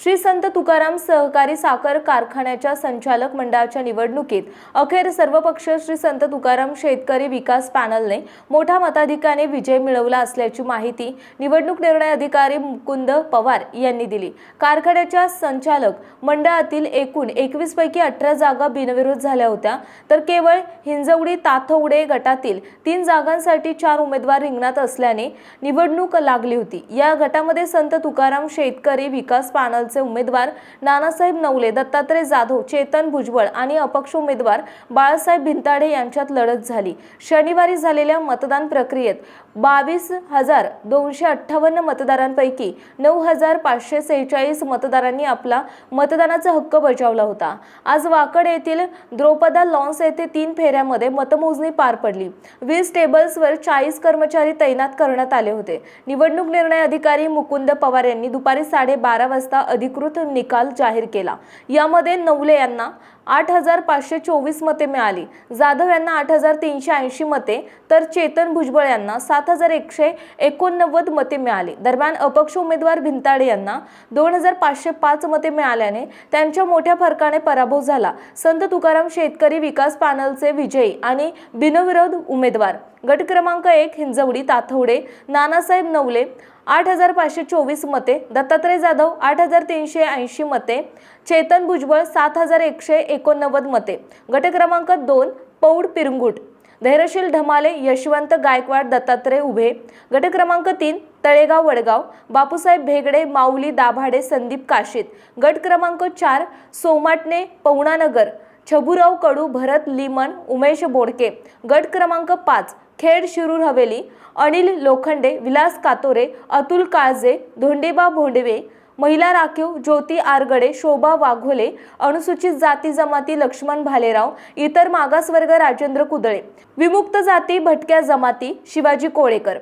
श्री संत तुकाराम सहकारी साखर कारखान्याच्या संचालक मंडळाच्या निवडणुकीत अखेर सर्वपक्षीय श्री संत तुकाराम शेतकरी विकास पॅनलने मोठ्या मताधिकाने विजय मिळवला असल्याची माहिती निवडणूक निर्णय अधिकारी मुकुंद पवार यांनी दिली. कारखान्याच्या संचालक मंडळातील एकूण एकवीस पैकी अठरा जागा बिनविरोध झाल्या होत्या. तर केवळ हिंजवडी ताथवडे गटातील तीन जागांसाठी चार उमेदवार रिंगणात असल्याने निवडणूक लागली होती. या गटामध्ये संत तुकाराम शेतकरी विकास पॅनलचे उमेदवार नानासाहेब नवले दत्तात्रय जाधव चेतन भुजबळ आणि अपक्ष उमेदवार बाळासाहेब भिंताडे यांच्यात लढत झाली. शनिवारी झालेल्या मतदान प्रक्रियेत बावीस हजार दोनशे अठ्ठावन्न मतदारांपैकी नऊ हजार पाचशे सेहेचाळीस मतदारांनी आपला मतदानाचा हक्क बजावला होता. आज वाकड येथील द्रौपदा लॉन्स येथे तीन फेऱ्यामध्ये मतमोजणी पार पडली. वीस टेबल्सवर चाळीस कर्मचारी तैनात करण्यात आले होते. निवडणूक निर्णय अधिकारी मुकुंद पवार यांनी दुपारी साडेबारा वाजता अधिकृत निकाल जाहीर केला. यामध्ये नवले यांना आठ हजार पाचशे चोवीस मते मिळाली. जाधव यांना आठ हजार तीनशे ऐंशी मते तर चेतन भुजबळ यांना सात हजार एकशे एकोणनव्वद मते मिळाली. दरम्यान अपक्ष उमेदवार भिंताडे यांना दोन हजार पाचशे पाच मते मिळाल्याने त्यांच्या मोठ्या फरकाने पराभव झाला. संत तुकाराम शेतकरी विकास पॅनलचे विजयी आणि बिनविरोध उमेदवार. गट क्रमांक एक हिंजवडी ताथवडे नानासाहेब नवले आठ हजार पाचशे चोवीस मते दत्तात्रय जाधव आठ हजार तीनशे ऐंशी मते चेतन भुजबळ सात हजार एकशे एकोणनव्वद मते गट क्रमांक दोन पौड पिरंगुट धैर्यशील ढमाले यशवंत गायकवाड दत्तात्रय उभे गट क्रमांक तीन तळेगाव वडगाव बापूसाहेब भेगडे माऊली दाभाडे संदीप काशीत गट क्रमांक चार सोमाटणे पवनानगर छबुराव कडू भरत लिमन उमेश बोडके गट क्रमांक पाच खेड शिरूर हवेली अनिल लोखंडे विलास कातोरे अतुल काळजे धोंडेबा भोंडवे महिला राखीव ज्योती आरगडे शोभा वाघोले अनुसूचित जाती जमाती लक्ष्मण भालेराव इतर मागासवर्ग राजेंद्र कुदळे विमुक्त जाती भटक्या जमाती शिवाजी कोळेकर.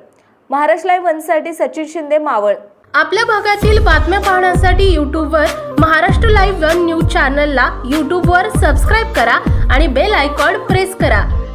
महाराष्ट्र लाईव्ह वनसाठी सचिन शिंदे मावळ. आपल्या भागातील बातम्या पाहण्यासाठी यूट्यूबवर महाराष्ट्र लाईव्ह वन न्यूज चॅनलला यूट्यूबवर सबस्क्राईब करा आणि बेल आयकॉन प्रेस करा.